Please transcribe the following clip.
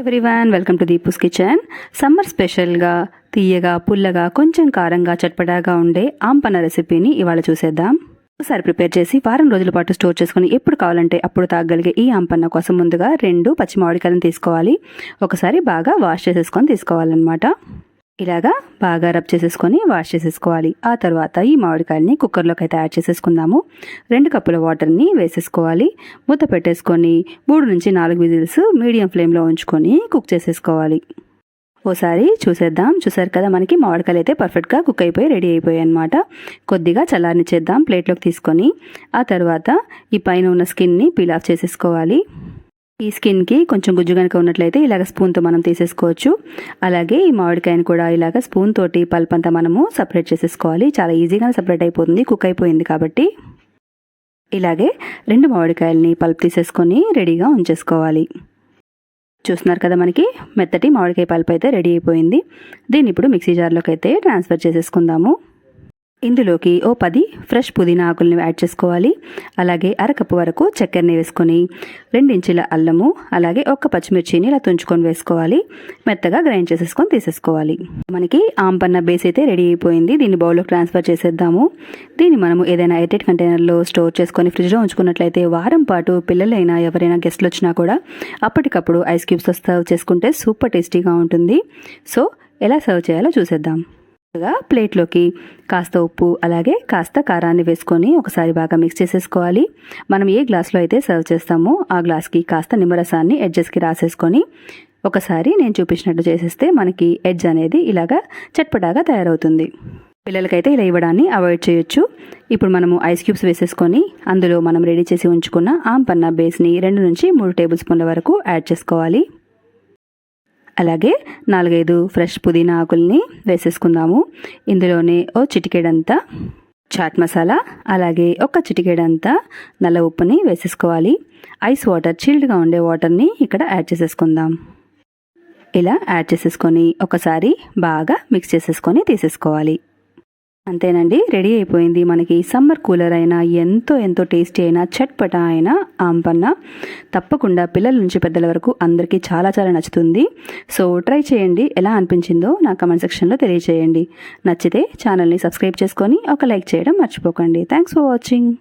Everyone welcome to Deepu's kitchen summer స్పెషల్గా తీయగా పుల్లగా కొంచెం కారంగా చట్పటాగా ఉండే ఆంపన్న రెసిపీని ఇవాళ చూసేద్దాం ఒకసారి ప్రిపేర్ చేసి వారం రోజుల పాటు స్టోర్ చేసుకుని ఎప్పుడు కావాలంటే అప్పుడు తాగలిగే ఈ ఆంపన్న కోసం ముందుగా రెండు పచ్చి మామిడికాయలను తీసుకోవాలి ఒకసారి బాగా వాష్ చేసేసుకొని తీసుకోవాలన్నమాట ఇలాగా బాగా రబ్ చేసేసుకొని వాష్ చేసేసుకోవాలి. ఆ తర్వాత ఈ మామిడికాయలని కుక్కర్లోకి అయితే యాడ్ చేసేసుకుందాము. రెండు కప్పుల వాటర్ని వేసేసుకోవాలి. మూత పెట్టేసుకొని మూడు నుంచి నాలుగు విజిల్స్ మీడియం ఫ్లేమ్లో ఉంచుకొని కుక్ చేసేసుకోవాలి. ఓసారి చూసేద్దాం. చూసారు కదా మనకి మామిడికాయలు అయితే పర్ఫెక్ట్గా కుక్ అయిపోయి రెడీ అయిపోయాయి అనమాట కొద్దిగా చల్లారనిచ్చేద్దాం ప్లేట్లోకి తీసుకొని. ఆ తర్వాత ఈ పైన ఉన్న స్కిన్ని పీల్ ఆఫ్ చేసేసుకోవాలి. ఈ స్కిన్కి కొంచెం గుజ్జు కనుక ఉన్నట్లయితే ఇలాగ స్పూన్తో మనం తీసేసుకోవచ్చు. అలాగే ఈ మామిడికాయని కూడా ఇలాగ స్పూన్ తోటి పల్ప్ అంతా మనము సపరేట్ చేసేసుకోవాలి. చాలా ఈజీగానే సపరేట్ అయిపోతుంది కుక్ అయిపోయింది కాబట్టి. ఇలాగే రెండు మామిడికాయలని పల్ప్ తీసేసుకొని రెడీగా ఉంచేసుకోవాలి. చూస్తున్నారు కదా మనకి మెత్తటి మామిడికాయ పల్ప్ అయితే రెడీ అయిపోయింది. దీన్ని ఇప్పుడు మిక్సీ జార్లోకి అయితే ట్రాన్స్ఫర్ చేసేసుకుందాము. ఇందులోకి ఓ పది ఫ్రెష్ పుదీనా ఆకుల్ని యాడ్ చేసుకోవాలి. అలాగే అరకప్పు వరకు చక్కెరని వేసుకొని రెండించుల అల్లము అలాగే ఒక్క పచ్చిమిర్చిని ఇలా తుంచుకొని వేసుకోవాలి. మెత్తగా గ్రైండ్ చేసేసుకొని తీసేసుకోవాలి. మనకి ఆంపన్న బేస్ అయితే రెడీ అయిపోయింది. దీన్ని బౌల్లో ట్రాన్స్ఫర్ చేసేద్దాము. దీన్ని మనము ఏదైనా ఎయిటెడ్ కంటైనర్లో స్టోర్ చేసుకొని ఫ్రిడ్జ్లో ఉంచుకున్నట్లయితే వారం పాటు పిల్లలైనా ఎవరైనా గెస్ట్లు వచ్చినా కూడా అప్పటికప్పుడు ఐస్ క్యూబ్స్తో సర్వ్ చేసుకుంటే సూపర్ టేస్టీగా ఉంటుంది. సో ఎలా సర్వ్ చేయాలో చూసేద్దాం. ముందుగా ప్లేట్లోకి కాస్త ఉప్పు అలాగే కాస్త కారాన్ని వేసుకొని ఒకసారి బాగా మిక్స్ చేసేసుకోవాలి. మనం ఏ గ్లాస్లో అయితే సర్వ్ చేస్తామో ఆ గ్లాస్కి కాస్త నిమ్మరసాన్ని ఎడ్జెస్కి రాసేసుకొని ఒకసారి నేను చూపించినట్టు చేసేస్తే మనకి ఎడ్జ్ అనేది ఇలాగా చట్పటాగా తయారవుతుంది. పిల్లలకైతే ఇలా ఇవ్వడాన్ని అవాయిడ్ చేయొచ్చు. ఇప్పుడు మనము ఐస్ క్యూబ్స్ వేసేసుకొని అందులో మనం రెడీ చేసి ఉంచుకున్న ఆంపన్న బేస్ని రెండు నుంచి మూడు టేబుల్ స్పూన్ల వరకు యాడ్ చేసుకోవాలి. అలాగే నాలుగైదు ఫ్రెష్ పుదీనా ఆకుల్ని వేసేసుకుందాము. ఇందులోనే ఓ చిటికేడంతా చాట్ మసాలా అలాగే ఒక చిటికేడంతా నల్ల ఉప్పుని వేసేసుకోవాలి. ఐస్ వాటర్ చిల్డ్గా ఉండే వాటర్ని ఇక్కడ యాడ్ చేసేసుకుందాం. ఇలా యాడ్ చేసేసుకొని ఒకసారి బాగా మిక్స్ చేసేసుకొని తీసేసుకోవాలి. అంతేనండి రెడీ అయిపోయింది. మనకి సమ్మర్ కూలర్ అయినా ఎంతో ఎంతో టేస్టీ అయినా చట్పట అయినా ఆంపన్న తప్పకుండా పిల్లల నుంచి పెద్దల వరకు అందరికీ చాలా చాలా నచ్చుతుంది. సో ట్రై చేయండి ఎలా అనిపించిందో నా కమెంట్ సెక్షన్లో తెలియచేయండి. నచ్చితే ఛానల్ని సబ్స్క్రైబ్ చేసుకొని ఒక లైక్ చేయడం మర్చిపోకండి. Thanks for watching.